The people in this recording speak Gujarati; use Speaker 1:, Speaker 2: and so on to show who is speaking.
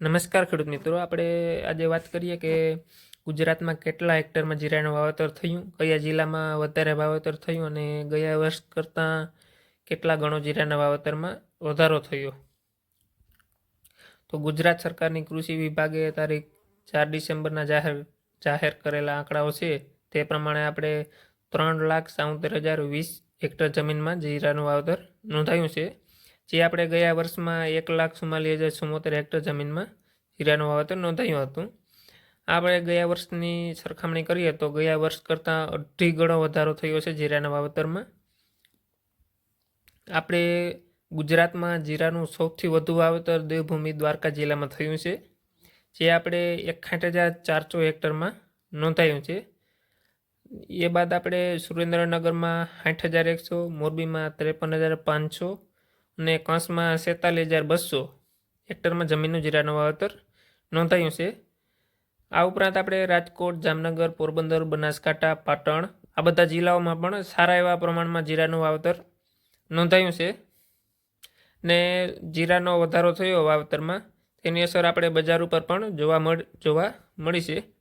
Speaker 1: નમસ્કાર ખેડૂત મિત્રો. આપણે આજે વાત કરીએ કે ગુજરાતમાં કેટલા હેક્ટરમાં જીરાનું વાવેતર થયું, કયા જિલ્લામાં વધારે વાવેતર થયું અને ગયા વર્ષ કરતાં કેટલા ગણો જીરાના વાવેતરમાં વધારો થયો. તો ગુજરાત સરકારની કૃષિ વિભાગે તારીખ ચાર ડિસેમ્બરના જાહેર જાહેર કરેલા આંકડાઓ છે. તે પ્રમાણે આપણે ત્રણ લાખ સાઉતેર હજાર વીસ હેક્ટર જમીનમાં જીરાનું વાવેતર નોંધાયું છે. જે આપણે ગયા વર્ષમાં એક લાખ ચુમ્માલીસ હજાર ચુમ્મોતેર હેક્ટર જમીનમાં જીરાનું વાવેતર નોંધાયું હતું. આપણે ગયા વર્ષની સરખામણી કરીએ તો ગયા વર્ષ કરતાં અઢી ગણો વધારો થયો છે જીરાના વાવેતરમાં. આપણે ગુજરાતમાં જીરાનું સૌથી વધુ વાવેતર દેવભૂમિ દ્વારકા જિલ્લામાં થયું છે, જે આપણે એકાઠ હજાર ચારસો હેક્ટરમાં નોંધાયું છે. એ બાદ આપણે સુરેન્દ્રનગરમાં સાઠ હજાર એકસો, મોરબીમાં ત્રેપન હજાર પાંચસો અને કંસમાં સેતાલીસ હજાર બસો હેક્ટરમાં જમીનનું જીરાનું વાવેતર નોંધાયું છે. આ ઉપરાંત આપણે રાજકોટ, જામનગર, પોરબંદર, બનાસકાંઠા, પાટણ આ બધા જિલ્લાઓમાં પણ સારા એવા પ્રમાણમાં જીરાનું વાવેતર નોંધાયું છે. ને જીરાનો વધારો થયો વાવેતરમાં તેની અસર આપણે બજાર ઉપર પણ જોવા મળ, જોવા મળી છે.